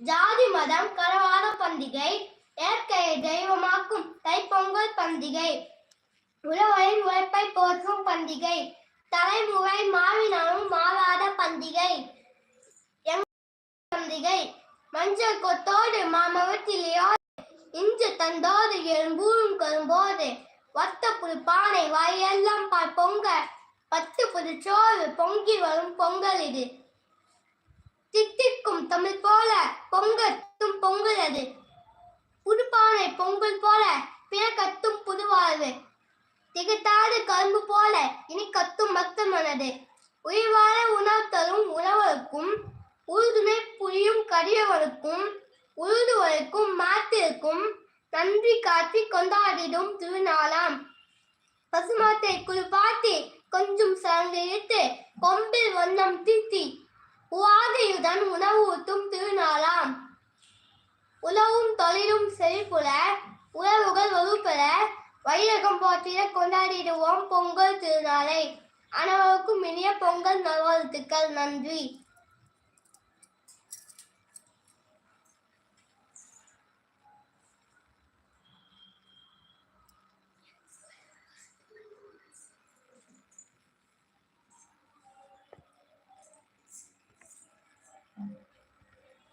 ஜாதி மதம் கரவாத பண்டிகை இயற்கையை தெய்வமாக்கும் தைப்பொங்கல் பண்டிகை உழவரின் உழைப்பை போற்றும் பண்டிகை தலைமுறை மாவினாலும் மாறாத பண்டிகை பண்டிகை மஞ்சள் கொத்தோடு மாமவத்திலேயோ இன்று தந்தோடு எழும்பூரும் கரும்போது வத்த புது பானை வாயெல்லாம் பால் பொங்க பத்து புது சோறு பொங்கி வரும் பொங்கல் இது. பொங்கத்தும் பொங்கத்தும் பொங்கலது புதுப்பானை பொங்கல் போல பிறக்கத்தும் புதுவாழ்வு. திகட்டாது கரும்பு போல இனி கத்தும் மக்கள் மனது உயிர்வாழ உணவு தரும் உணவருக்கும் உறுதுணை புரியும் கரியவருக்கும் உழுதுவருக்கும் மாத்திருக்கும் நன்றி காட்டி கொண்டாடிடும் திருநாளாம். பசுமாட்டை குளிப்பாட்டி கொஞ்சம் சரங்கிழித்து கொம்பில் வண்ணம் தீட்டி உவாதையுடன் உணவு உழவும் தொழிலும் செழிப்புல உறவுகள் வகுப்பெற வைரகம் போற்றிட கொண்டாடிடுவோம் பொங்கல் திருநாளை. அனைவருக்கும் இனிய பொங்கல் நல்வாழ்த்துக்கள் நன்றி.